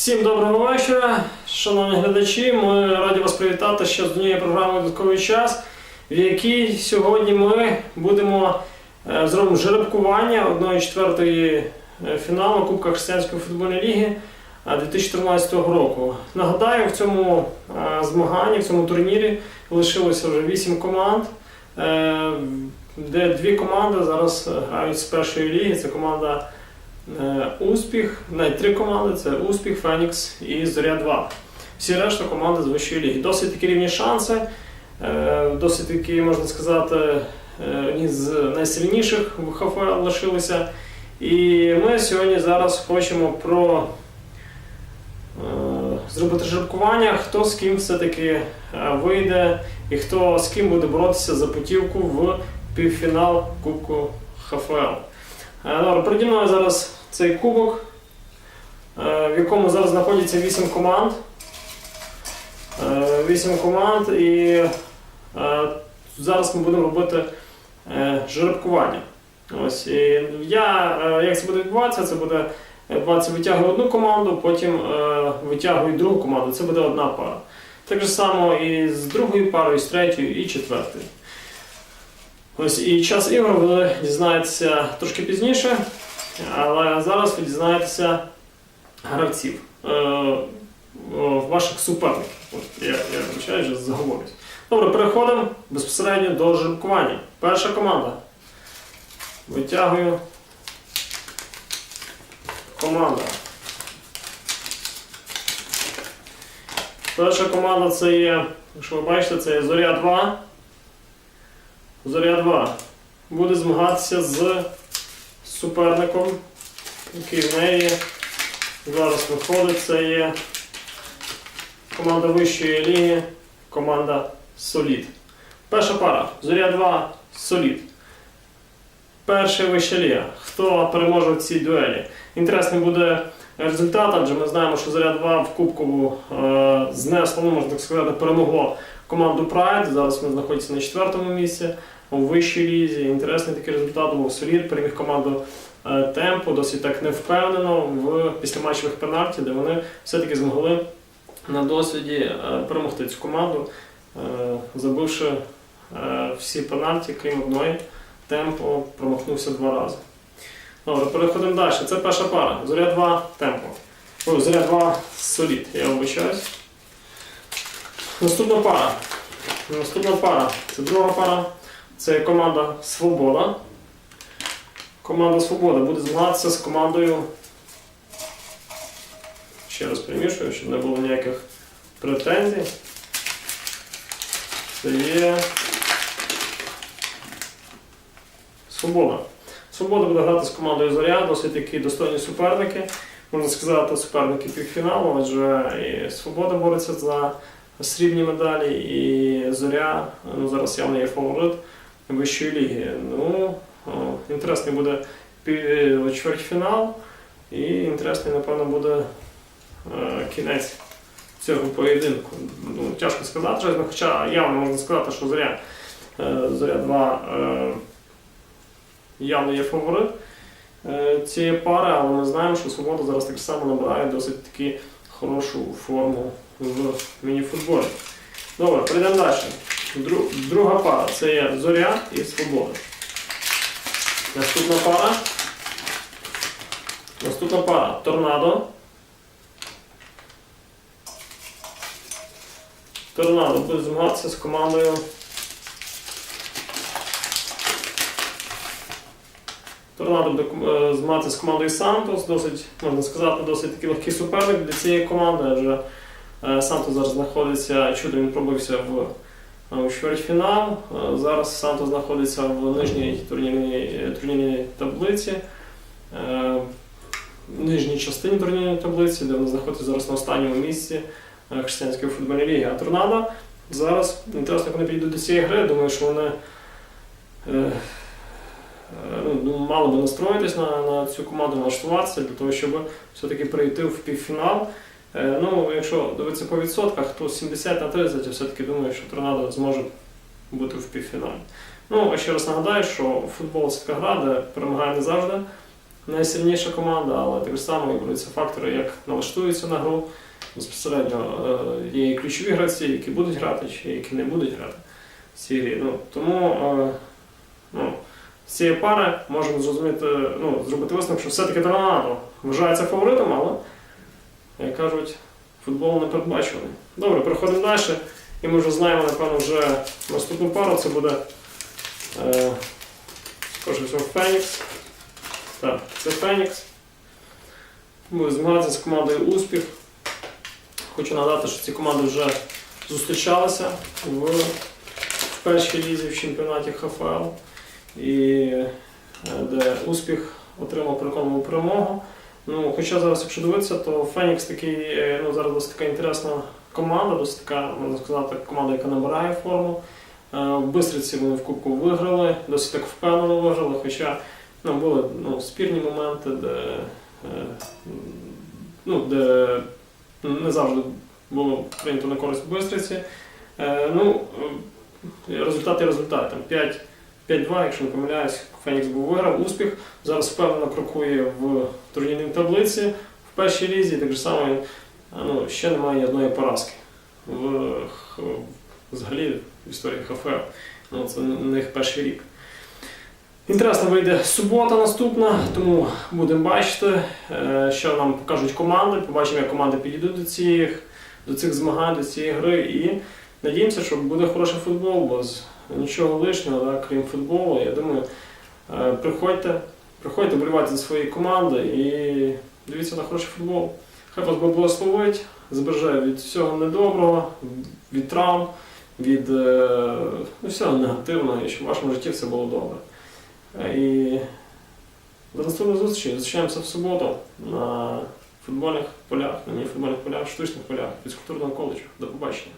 Всім доброго вечора, шановні глядачі. Ми раді вас привітати ще з однією програмою «Додатковий час, в якій сьогодні ми будемо е, зробимо жеребкування 1-4 фіналу Кубка Християнської футбольної ліги е, 2014 року. Нагадаю, в цьому е, змаганні, в цьому турнірі лишилося вже 8 команд, е, де дві команди зараз грають з першої ліги. Це команда. Е, Успіх, навіть три команди це Успіх, Фенікс і Зоря 2. Всі решта команди з вищої ліги. Досить такі рівні шанси, е, досить такі, можна сказати, е, одні з найсильніших в ХФЛ лишилися. І ми сьогодні зараз хочемо про зробити жеребкування, хто з ким все-таки вийде і хто з ким буде боротися за путівку в півфінал Кубку ХФЛ. Е, Добре, переді мною зараз цей кубок, е, в якому зараз знаходяться 8 команд. 8 команд і е, зараз ми будемо робити е, жеребкування. Ось, і я, е, як це буде відбуватися, це буде відбуватися витягую одну команду, потім е, витягую другу команду, це буде одна пара. Так же само і з другою парою, і з третьою, і четвертою. Ось і час ігор ви дізнаєтеся трошки пізніше, але зараз ви дізнаєтеся гравців, е, ваших суперників. От я, я вибачаю, вже заговорюсь. Добре, переходимо безпосередньо до жеребкування. Перша команда. Витягую. Команда. Перша команда це є, якщо ви бачите, це є Зоря 2. Зоря 2 буде змагатися з суперником, який в неї зараз виходить. Це є команда вищої ліги, команда Солід. Перша пара. Зоря 2 Солід. Перша вища ліга. Хто переможе в цій дуелі? Інтересний буде результат, адже ми знаємо, що Зоря 2 в Кубкову е, знесло, ну, можна так сказати, перемогло команду Pride. Зараз ми знаходимося на четвертому місці у вищій лізі. Інтересний такий результат був Солід, переміг команду Темпо, досить так невпевнено в післяматчевих пенальті, де вони все-таки змогли на досвіді е, перемогти цю команду, е, забивши е, всі пенальті, крім одної. Темпо промахнувся два рази. Добре, переходимо далі. Це перша пара. Зоря 2 темпо. Ой, Зоря 2 солід, я вибачаюсь. Наступна пара. Наступна пара. Це друга пара. Це команда Свобода. Команда Свобода буде змагатися з командою. Ще раз перемішую, щоб не було ніяких претензій. Це є. Свобода. Свобода буде грати з командою Зоря, досить такі достойні суперники. Можна сказати, суперники півфіналу, адже і Свобода бореться за срібні медалі, і Зоря ну, зараз явно є фаворит вищої ліги. Ну, інтересний буде чвертьфінал, і інтересний, напевно, буде е, кінець цього поєдинку. Ну, тяжко сказати, чесно, хоча явно можна сказати, що Зоря, е, Зоря 2 е, явно є фаворит цієї пари, але ми знаємо, що Свобода зараз так само набирає досить таки хорошу форму в мініфутболі. Добре, перейдемо далі. Друга пара це є Зоря і Свобода. Наступна пара. Наступна пара Торнадо. Торнадо буде змагатися з командою. Торнадо буде е, змагатися з командою Сантос. Досить, можна сказати, досить такий легкий суперник для цієї команди, адже Сантос зараз знаходиться, чудо він пробився в е, у чвертьфінал. Е, Зараз Сантос знаходиться в нижній турнірній, е, турнірній таблиці. е, в Нижній частині турнірної таблиці, де вони знаходяться зараз на останньому місці е, Християнської футбольної ліги. А Торнадо зараз інтересно, як вони підійдуть до цієї гри. Думаю, що вони е, е, ну, мали би настроїтись на, на цю команду, налаштуватися для того, щоб все-таки прийти в півфінал. Е, Ну, якщо дивитися по відсотках, то 70 на 30 я все-таки думаю, що Торнадо зможе бути в півфіналі. Ну, а ще раз нагадаю, що футбол це така гра, де перемагає не завжди найсильніша команда, але так само ігруються фактори, як налаштуються на гру. Безпосередньо е, є і ключові гравці, які будуть грати, чи які не будуть грати в цій грі. Ну, тому е, ну, з цієї пари можемо зрозуміти, ну, зробити висновок, що все-таки Торнадо вважається фаворитом, але, як кажуть, футбол не передбачуваний. Добре, переходимо далі. І ми вже знаємо, напевно, вже наступну пару. Це буде е, скоріше всього Фенікс. Так, це Фенікс. Буде змагатися з командою Успіх. Хочу нагадати, що ці команди вже зустрічалися в, в першій лізі в чемпіонаті ХФЛ. І е, де успіх отримав переконливу перемогу. Ну, хоча зараз, якщо дивитися, то Фенікс такий, е, ну, зараз досить така інтересна команда, досить така, можна сказати, команда, яка набирає форму. Е, В Бистриці вони в Кубку виграли, досить так впевнено виграли, хоча ну, були ну, спірні моменти, де, е, ну, де не завжди було прийнято на користь Бистриці. Е, Ну, е, результат є результат. Там 5 5-2, якщо не помиляюсь, Фенікс був виграв успіх. Зараз впевнено крокує в турнірній таблиці в першій лізі. Так само ну, ще немає ні одної поразки в, взагалі в історії ХФЛ. Ну, це у них перший рік. Інтересно вийде субота наступна, тому будемо бачити, е, що нам покажуть команди. Побачимо, як команди підійдуть до цих, до цих змагань, до цієї гри. І надіємося, що буде хороший футбол, бо нічого лишнього, да, крім футболу. Я думаю, е, приходьте, приходьте болівати за свої команди і дивіться на хороший футбол. Хай вас Бог благословить, збереже від всього недоброго, від травм, від е, ну, всього негативного, і щоб в вашому житті все було добре. Е, І до наступної зустрічі. Зустрічаємося в суботу на футбольних полях, на футбольних полях, штучних полях фізкультурного коледжу. До побачення.